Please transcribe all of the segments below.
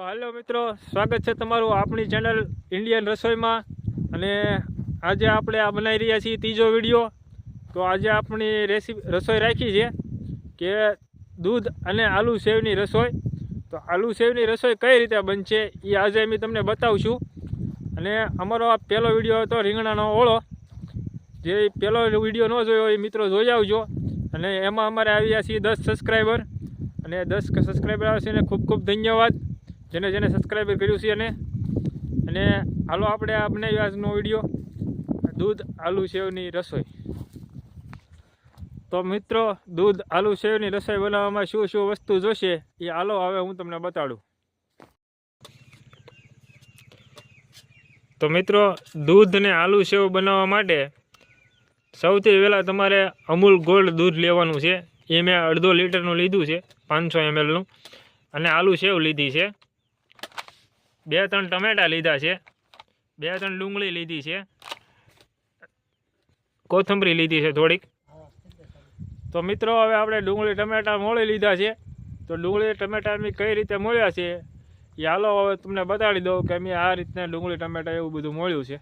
તો હાલો મિત્રો, સ્વાગત છે તમારું આપણી ચેનલ ઇન્ડિયન રસોઈમાં. અને આજે આપણે આ બનાવી રહ્યા છીએ ત્રીજો વીડિયો તો આજે આપણી રેસીપી રસોઈ રાખી છે કે દૂધ અને આલુ સેવની રસોઈ. તો આલુ સેવની રસોઈ કઈ રીતે બનશે એ આજે અમે તમને બતાવશું. અને અમારો આ પહેલો વીડિયો હતો રીંગણાનો ઓળો. જે પહેલો વીડિયો ન જોયો એ મિત્રો જોઈ આવજો. અને એમાં અમારે આવ્યા છીએ દસ સબસ્ક્રાઈબર અને દસ સબસ્ક્રાઈબર આવશે એને ખૂબ ખૂબ ધન્યવાદ. જેને જેને સબસ્ક્રાઈબર કર્યું છે એને. અને હાલો આપણે આ આજનો વીડિયો. દૂધ આલુ સેવની રસોઈ. તો મિત્રો, દૂધ આલુ સેવની રસોઈ બનાવવામાં શું શું વસ્તુ જોશે એ હાલો હવે હું તમને બતાડું. તો મિત્રો, દૂધ ને આલુ સેવ બનાવવા માટે સૌથી પહેલાં તમારે અમૂલ ગોલ્ડ દૂધ લેવાનું છે. એ મેં અડધો લીટરનું લીધું છે, પાંચસો એમએલનું અને આલુ સેવ લીધી છે. બે ત્રણ ટમેટા લીધા છે. બે ત્રણ ડુંગળી લીધી છે. કોથમરી લીધી છે થોડીક. તો મિત્રો, હવે આપણે ડુંગળી, ટમેટા મોળી લીધા છે. તો ડુંગળી, ટમેટા મેં કઈ રીતે મોળ્યા છે? એ હાલો હવે તમને બતાડી દઉં કે મેં આ રીતના ડુંગળી, ટમેટા એવું બધું મોળ્યું છે.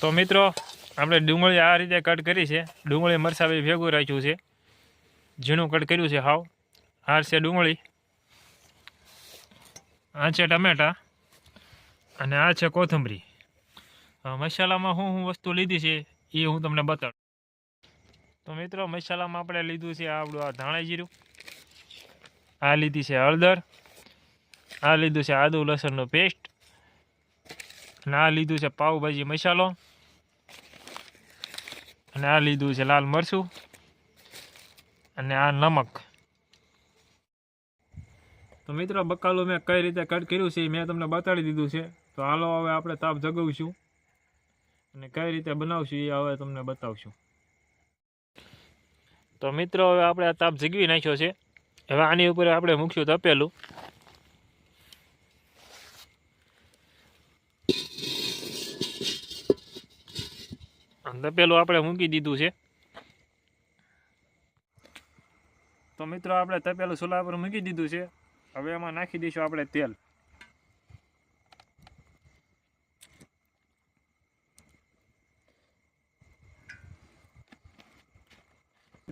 તો મિત્રો, આપણે ડુંગળી આ રીતે કટ કરી છે. ડુંગળી મરસાબી ભેગું રાખ્યું છે. ઝીણું કટ કર્યું છે હાવ. આ છે ડુંગળી. આ છે ટમેટા અને આ છે કોથમરી. મસાલામાં શું શું વસ્તુ લીધી છે એ હું તમને બતાડું તો મિત્રો, મસાલામાં આપણે લીધું છે આપણું આ ધાણા જીરું, આ લીધી છે હળદર, આ લીધું છે આદુ લસણનો પેસ્ટ, અને આ લીધું છે પાઉભાજી મસાલો, અને આ લીધું છે લાલ મરચું, અને આ નમક. તો મિત્રો, બકાલું મેં કઈ રીતે કટ કર્યું છે મેં તમને બતાડી દીધું છે. તો હાલો હવે આપણે તાપ જગાવશું અને કઈ રીતે બનાવશું એ હવે તમને બતાવશું. તો મિત્રો, હવે આપણે આ તાપ જગવી નાખ્યો છે. હવે આની ઉપર આપણે મૂકશું તપેલું. તપેલું આપણે મૂકી દીધું છે. તો મિત્રો, આપણે તપેલું ચૂલા પર મૂકી દીધું છે. હવે એમાં નાખી દઈશું આપણે તેલ.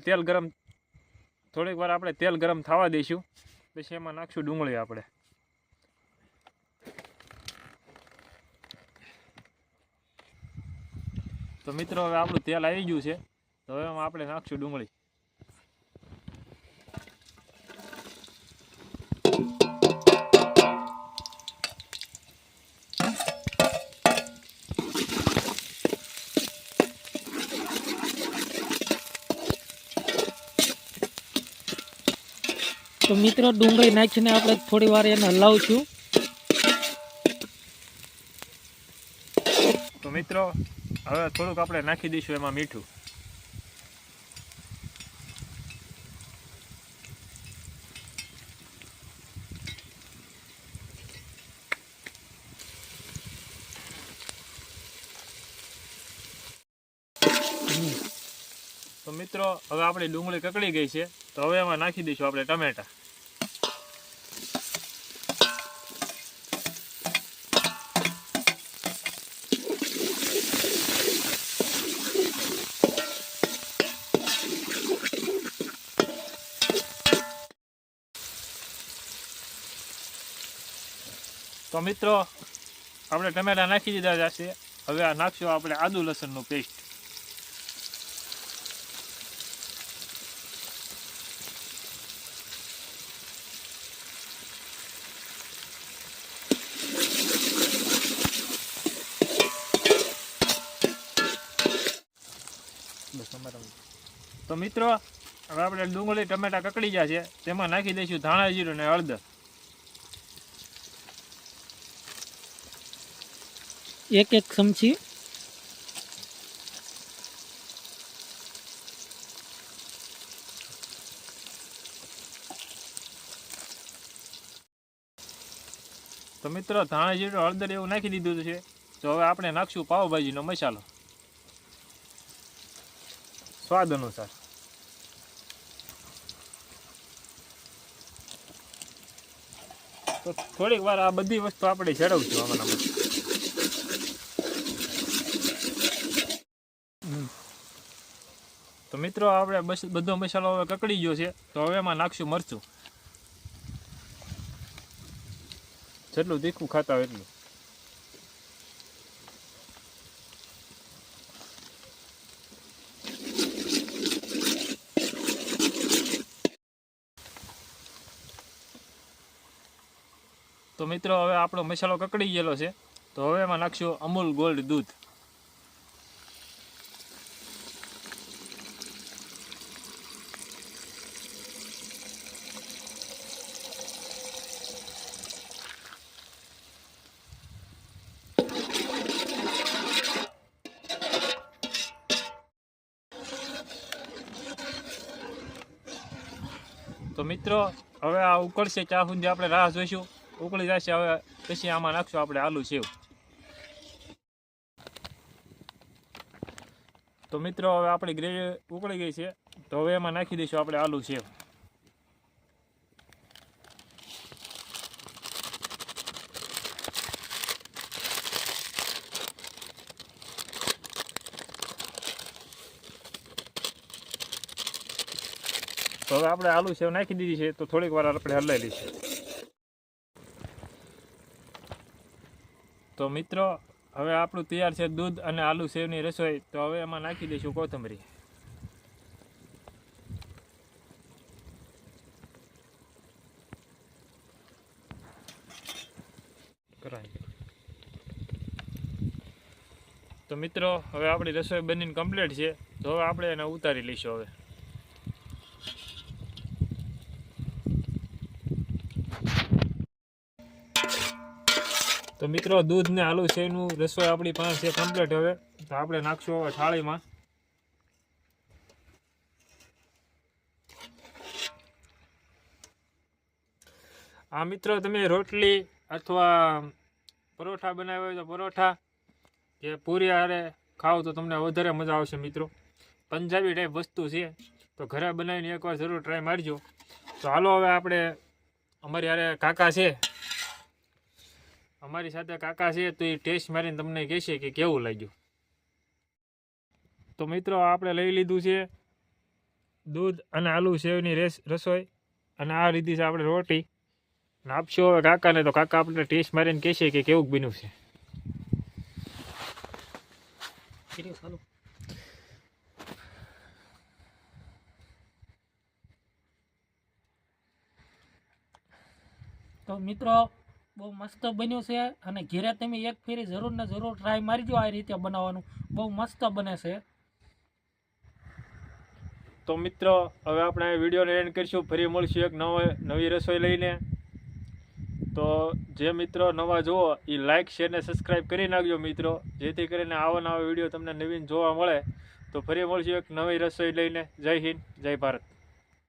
તેલ ગરમ, થોડીક વાર આપણે તેલ ગરમ થવા દઈશું. પછી એમાં નાખશું ડુંગળી આપણે. તો મિત્રો, હવે આપણું તેલ આવી ગયું છે. તો હવે આપણે નાખશું ડુંગળી. તો મિત્રો ડુંગળી નાખીને આપણે થોડી વાર એને હલાવશું. તો મિત્રો, હવે થોડુંક આપણે નાખી દઈશું એમાં મીઠું. તો મિત્રો, હવે આપણી ડુંગળી કકડી ગઈ છે. તો હવે એમાં નાખી દઈશું આપણે ટમેટા. તો મિત્રો, આપણે ટમેટા નાખી દીધા જશે હવે આ નાખશું આપણે આદુ લસણનું પેસ્ટ તો મિત્રો, હવે આપણે ડુંગળી, ટમેટા કકડી ગયા છે. તેમાં નાખી દઈશું ધાણા જીરું અને હળદર. એક એક ચમચી. તો મિત્રો, ધાણા જીરું હળદર એવું નાખી દીધું છે. તો હવે આપણે નાખશું પાવભાજીનો મસાલો. સ્વાદ અનુસાર. તો થોડીક વાર આ બધી વસ્તુ આપણે ચડવશું આમાં તો મિત્રો, આપણે બધો મસાલો હવે કકડી ગયો છે, તો હવે એમાં નાખશું મરચું. જેટલું તીખું ખાતા હોય એટલું. તો મિત્રો, હવે આપણો મસાલો કકડી ગયેલો છે, તો હવે એમાં નાખશું અમૂલ ગોલ્ડ દૂધ. મિત્રો, હવે આ ઉકળશે ચા સુધી આપણે રાહ જોઈશું. ઉકળી જશે, હવે પછી આમાં નાખશું આપણે આલુ સેવ. તો મિત્રો, હવે આપણી ગ્રેવી ઉકળી ગઈ છે. તો હવે એમાં નાખી દઈશું આપણે આલુ સેવ. હવે આપણે આલુ સેવ નાખી દીધી છે, તો થોડીક વાર આપણે હલાવી લઈશું. તો મિત્રો, હવે આપણું તૈયાર છે દૂધ અને આલુ સેવની રસોઈ, તો હવે એમાં નાખી દઈશું કોથમરી. તો મિત્રો, હવે આપણી રસોઈ બનીને કમ્પ્લીટ છે, તો હવે આપણે એને ઉતારી લઈશું હવે. મિત્રો દૂધ ને આલુ એનું રસોઈ આપણી પાસે કમ્પ્લીટ હવે. તો આપણે નાખશું હવે થાળીમાં. આ મિત્રો, તમે રોટલી અથવા પરોઠા બનાવ્યા હોય તો પરોઠા. કે પૂરી હારે ખાઓ તો તમને વધારે મજા આવશે મિત્રો. પંજાબી ટાઈપ વસ્તુ છે. તો ઘરે બનાવીને એકવાર જરૂર ટ્રાય મારજો. તો હાલો હવે આપણે, અમારી હારે કાકા છે. અમારી સાથે કાકા છે, તો એ ટેસ્ટ મારીને તમને કહેશે કે કેવું લાગ્યું. તો મિત્રો આપણે લઈ લીધું છે દૂધ અને આલુ સેવની રેસ, રસોઈ. અને આ રીતે છે આપણે રોટી. અને આપશો હવે કાકાને, તો કાકા આપણે ટેસ્ટ મારીને કહેશે કે કેવું બન્યું છે. તો મિત્રો બહુ મસ્ત બન્યું છે અને ઘેરે તમે એક ફેરી જરૂર ને જરૂર ટ્રાય મારજો આ રીતે બનાવવાનું. બહુ મસ્ત બને છે. તો મિત્રો, હવે આપણે વિડીયોને એન્ડ કરીશું. ફરી મળશું એક નવો, નવી રસોઈ લઈને. તો જે મિત્રો નવા જુઓ એ લાઇક શેર ને સબસ્ક્રાઈબ કરી નાખજો મિત્રો. જેથી કરીને આવો નવા વીડિયો તમને નવીન જોવા મળે. તો ફરી મળશું એક નવી રસોઈ લઈને. જય હિન્દ, જય ભારત.